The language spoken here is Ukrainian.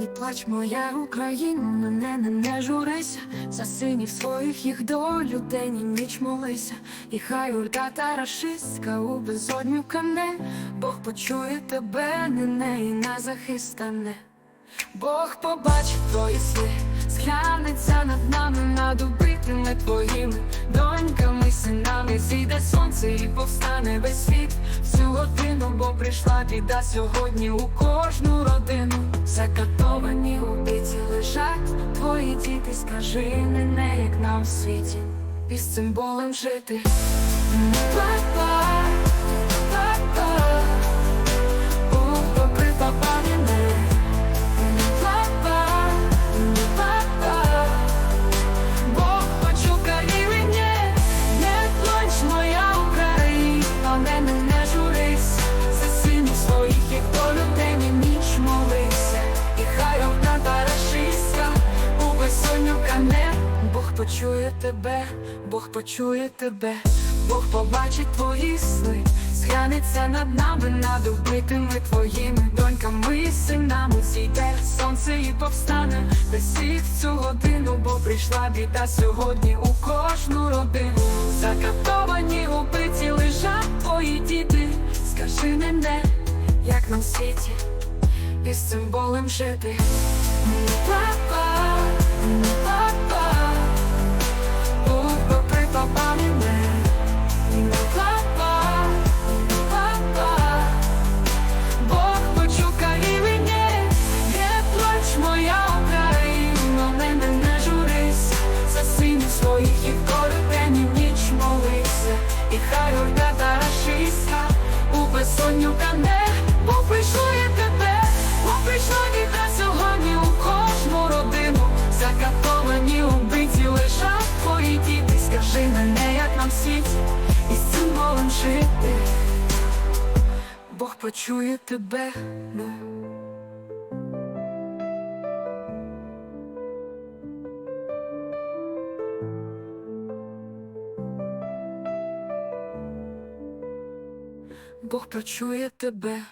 Не плач, моя Україна, мене не, не журися, за синів своїх їх долю день і ніч молися, і хай урта та рашистка у безодню кане, Бог почує тебе, не не і на захист стане. Бог побачить твої сни, сглянеться над нами, над убитими твоїми доньками, синами, зійде сонце і повстане весь світ. Всю годину, бо прийшла біда сьогодні у кожну родину. Убиті лежать ти скажи не, не як нам в світі, і цим болем жити. Почує тебе, Бог почує тебе, Бог побачить твої сни, зглянеться над нами, над убитими твоїми доньками і синами зійде сонце і повстане світ цю годину, бо прийшла біда сьогодні у кожну родину. Закатовані убиті лежать твої діти. Скажи мене, як нам світі, і з цим болем жити. Безсонню кане, Бог прийшує тебе, прийшла віка сьогодні у кожну родину, закатовані убиті лежать твої діти, скажи мене, як нам світ із цим болем жити. Бог почує тебе. Бог почує тебе.